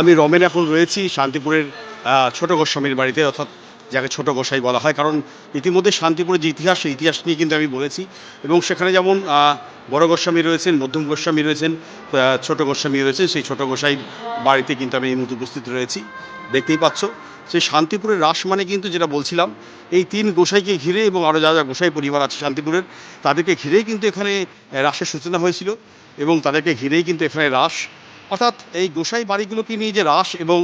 আমি রমেন এখন রয়েছি শান্তিপুরের ছোট গোস্বামীর বাড়িতে, অর্থাৎ যাকে ছোট গোসাই বলা হয়। কারণ ইতিমধ্যে শান্তিপুরের যে ইতিহাস, সেই ইতিহাস নিয়ে কিন্তু আমি বলেছি। এবং সেখানে যেমন বড় গোস্বামী রয়েছেন, মধ্যম গোস্বামী রয়েছেন ছোট গোস্বামী রয়েছেন, সেই ছোট গোসাই বাড়িতে কিন্তু আমি এই মুহূর্তে উপস্থিত রয়েছি। দেখতেই পাচ্ছ, সেই শান্তিপুরের রাস মানে কিন্তু যেটা বলছিলাম, এই তিন গোসাইকে ঘিরে এবং আরও যা যা গোসাই পরিবার আছে শান্তিপুরের, তাদেরকে ঘিরেই কিন্তু এখানে রাসের সূচনা হয়েছিল। এবং তাদেরকে ঘিরেই কিন্তু এখানে রাস অর্থাৎ এই গোসাই বাড়িগুলোকে নিয়ে যে রাস এবং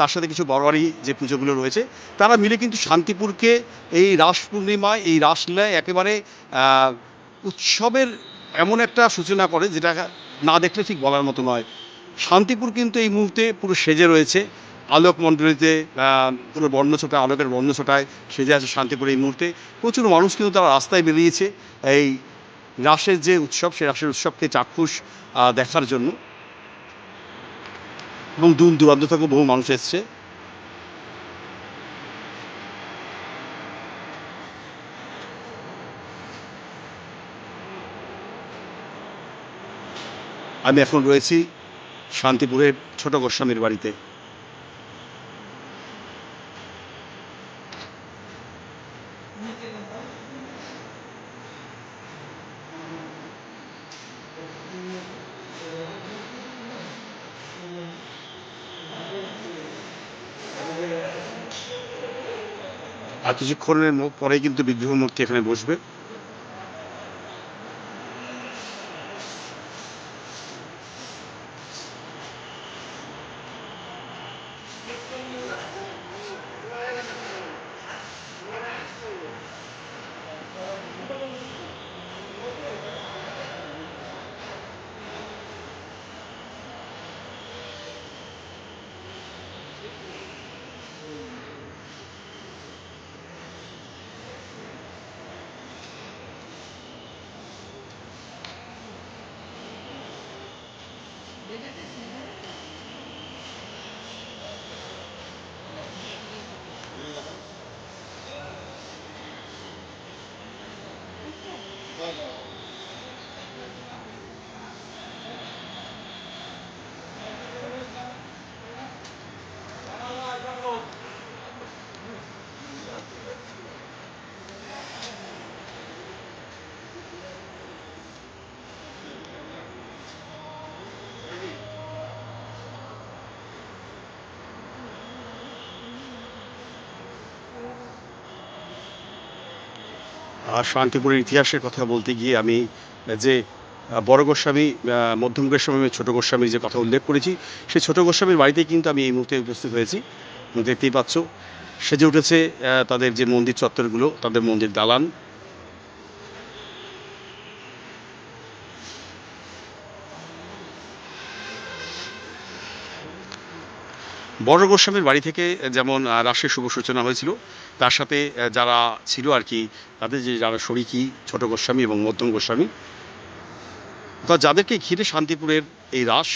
তার সাথে কিছু বড় বাড়ি যে পুজোগুলো রয়েছে, তারা মিলে কিন্তু শান্তিপুরকে এই রাস পূর্ণিমায়, এই রাস রাসলীলায় একেবারে উৎসবের এমন একটা সূচনা করে যেটা না দেখলে ঠিক বলার মতো নয়। শান্তিপুর কিন্তু এই মুহূর্তে পুরো সেজে রয়েছে। আলোক মণ্ডলীতে পুরো বর্ণছোটায়, আলোকের বর্ণছোটায় সেজে আছে শান্তিপুর এই মুহূর্তে। প্রচুর মানুষ কিন্তু তারা রাস্তায় বেরিয়েছে এই রাসের যে উৎসব সেই রাসের উৎসবকে চাক্ষুষ দেখার জন্য। এবং দূর দূরান্ত থেকে বহু মানুষ এসছে। আমি এখন রয়েছি শান্তিপুরের ছোট গোস্বামীর বাড়িতে। আর কিছুক্ষণের পরেই কিন্তু বিদ্রোহ মুক্তি এখানে বসবে। শান্তিপুরের ইতিহাসের কথা বলতে গিয়ে আমি, যে বড় গোস্বামী মধ্যম গোস্বামী ছোটো গোস্বামীর যে কথা উল্লেখ করেছি, সেই ছোটো গোস্বামীর বাড়িতেই কিন্তু আমি এই মুহূর্তে উপস্থিত হয়েছি। দেখতেই পাচ্ছ, সেজে উঠেছে তাদের যে মন্দির চত্বরগুলো, তাদের মন্দির দালান। বড় গোস্বামীর বাড়ি থেকে যেমন রাশের শুভ সূচনা হয়েছিল, তার সাথে যারা ছিল আর কি, তাদের যে যারা শরিকি, ছোট গোস্বামী এবং মধ্যম গোস্বামী, তা যাদেরকে ঘিরে শান্তিপুরের এই রাস,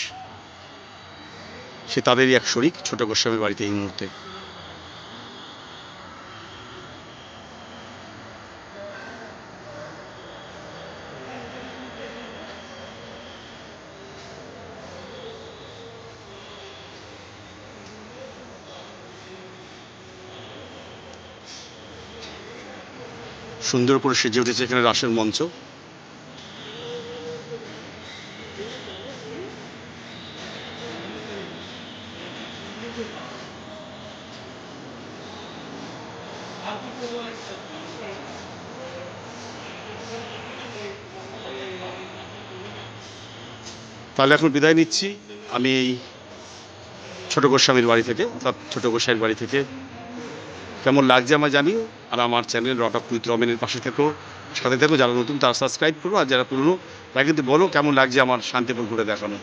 সে তাদেরই এক শরিক ছোট গোস্বামীর বাড়িতে এই মুহূর্তে। সুন্দর করে সেজে উঠেছে এখানে রাসের মঞ্চ। তাহলে এখন বিদায় নিচ্ছি। আমি এই ছোট গোস্বামীর বাড়ি থেকে অর্থাৎ ছোট গোসাইয়ের বাড়ি থেকে কেমন লাগছে আমার জানি আর আমার চ্যানেল রট অফ উইথ রমেনের পাশে থেকেও সাথে থেকেও যারা নতুন তারা সাবস্ক্রাইব করো, আর যারা পুরনো, তারা কিন্তু বলো কেমন লাগছে আমার শান্তিপুর ঘুরে দেখানো।